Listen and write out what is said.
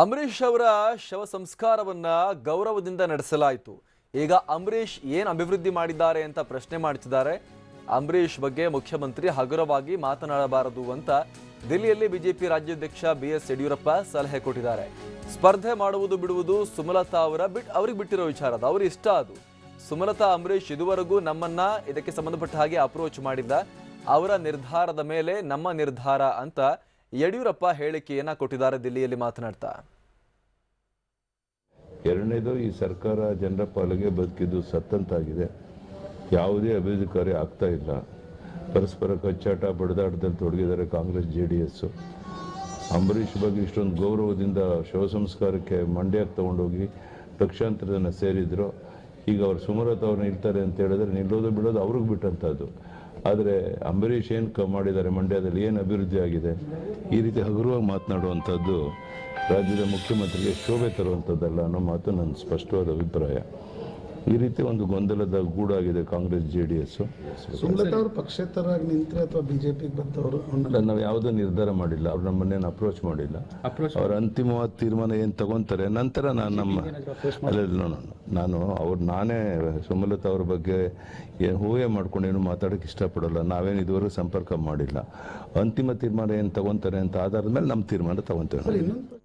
ಅಂಬರೀಷ್ ಅವರ ಶವ ಸಂಸ್ಕಾರವನ್ನ ಗೌರವದಿಂದ ನಡೆಸಲಾಯಿತು. ಈಗ ಅಂಬರೀಷ್ ಏನ್ ಅಭಿವೃದ್ಧಿ ಮಾಡಿದ್ದಾರೆ ಅಂತ ಪ್ರಶ್ನೆ ಮಾಡ್ತಿದ್ದಾರೆ. ಅಂಬರೀಷ್ ಬಗ್ಗೆ ಮುಖ್ಯಮಂತ್ರಿ ಹಗುರವಾಗಿ ಮಾತನಾಡಬಾರದು ಅಂತ ದಿಲ್ಲಿಯಲ್ಲಿ ಬಿಜೆಪಿ ರಾಜ್ಯಾಧ್ಯಕ್ಷ ಬಿ ಎಸ್ ಯಡಿಯೂರಪ್ಪ ಸಲಹೆ ಕೊಟ್ಟಿದ್ದಾರೆ. ಸ್ಪರ್ಧೆ ಮಾಡುವುದು ಬಿಡುವುದು ಸುಮಲತಾ ಅವರ ಬಿಟ್, ಅವ್ರಿಗೆ ಬಿಟ್ಟಿರೋ ವಿಚಾರ ಅದು ಅವ್ರ ಇಷ್ಟ ಅದು. ಸುಮಲತಾ, ಅಂಬರೀಷ್ ಇದುವರೆಗೂ ನಮ್ಮನ್ನ ಇದಕ್ಕೆ ಸಂಬಂಧಪಟ್ಟ ಹಾಗೆ ಅಪ್ರೋಚ್ ಮಾಡಿದ್ದ ಅವರ ನಿರ್ಧಾರದ ಮೇಲೆ ನಮ್ಮ ನಿರ್ಧಾರ ಅಂತ ಯಡಿಯೂರಪ್ಪ ಹೇಳಿಕೆಯನ್ನ ಕೊಟ್ಟಿದ್ದಾರೆ ದಿಲ್ಲಿಯಲ್ಲಿ ಮಾತನಾಡ್ತಾ. ಎರಡನೇದು, ಈ ಸರ್ಕಾರ ಜನರ ಪಾಲಿಗೆ ಬದುಕಿದ್ದು ಸತ್ತಂತಾಗಿದೆ. ಯಾವುದೇ ಅಭಿವೃದ್ಧಿ ಕಾರ್ಯ ಆಗ್ತಾ ಇಲ್ಲ. ಪರಸ್ಪರ ಕಚ್ಚಾಟ ಬಡದಾಟದಲ್ಲಿ ತೊಡಗಿದ್ದಾರೆ Congress, J D S Ambareesh ಬಗ್ಗೆ ಇಷ್ಟೊಂದು ಗೌರವದಿಂದ ಶವ ಸಂಸ್ಕಾರಕ್ಕೆ ಮಂಡ್ಯಕ್ಕೆ ತೊಗೊಂಡೋಗಿ ಲಕ್ಷಾಂತರ ಜನ ಸೇರಿದ್ರು. ಈಗ ಅವ್ರು ಸುಮಲತಾ ಅವ್ರು ನಿಲ್ತಾರೆ ಅಂತ ಹೇಳಿದ್ರೆ ನಿಲ್ಲೋದು ಬಿಡೋದು ಅವ್ರಿಗೆ ಬಿಟ್ಟಂಥದ್ದು. ಆದರೆ ಅಂಬರೀಷ್ ಏನು ಕ ಮಾಡಿದ್ದಾರೆ ಮಂಡ್ಯದಲ್ಲಿ, ಏನು ಅಭಿವೃದ್ಧಿ ಆಗಿದೆ? ಈ ರೀತಿ ಹಗುರವಾಗಿ ಮಾತನಾಡುವಂಥದ್ದು ರಾಜ್ಯದ ಮುಖ್ಯಮಂತ್ರಿಗೆ ಶೋಭೆ ತರುವಂಥದ್ದಲ್ಲ ಅನ್ನೋ ಮಾತು ನನ್ನ ಸ್ಪಷ್ಟವಾದ ಅಭಿಪ್ರಾಯ. ಈ ರೀತಿ ಒಂದು ಗೊಂದಲದ ಗೂಡಾಗಿದೆ Congress J D S. Sumalatha ಅವರು ಪಕ್ಷೇತರಾಗಿ ನಿಂತರೆ ಅಥವಾ ಬಿಜೆಪಿಗೆ ಬಂದವರು ಇಲ್ಲ ನಾವು ಯಾವುದೋ ನಿರ್ಧಾರ ಮಾಡಿಲ್ಲ. ಅವ್ರು ನಮ್ಮನ್ನೇನು ಅಪ್ರೋಚ್ ಮಾಡಿಲ್ಲ. ಅವ್ರ ಅಂತಿಮವಾದ ತೀರ್ಮಾನ ಏನು ತಗೊಂತಾರೆ? ನಂತರ ನಾನು ನಮ್ಮ ಅಲ್ಲ ಇಲ್ಲ, no, no, no. ನಾನು ಅವ್ರು ನಾನೇ ಸುಮಲತಾ ಅವ್ರ ಬಗ್ಗೆ ಏನು ಊಹೆ ಮಾಡ್ಕೊಂಡು ಏನು ಮಾತಾಡೋಕ್ಕೆ ಇಷ್ಟಪಡಲ್ಲ. ನಾವೇನು ಇದುವರೆಗೂ ಸಂಪರ್ಕ ಮಾಡಿಲ್ಲ. ಅಂತಿಮ ತೀರ್ಮಾನ ಏನು ತಗೊಂತಾರೆ ಅಂತ ಆಧಾರದ ಮೇಲೆ ನಮ್ಮ ತೀರ್ಮಾನ ತಗೊಂತೇವೆ.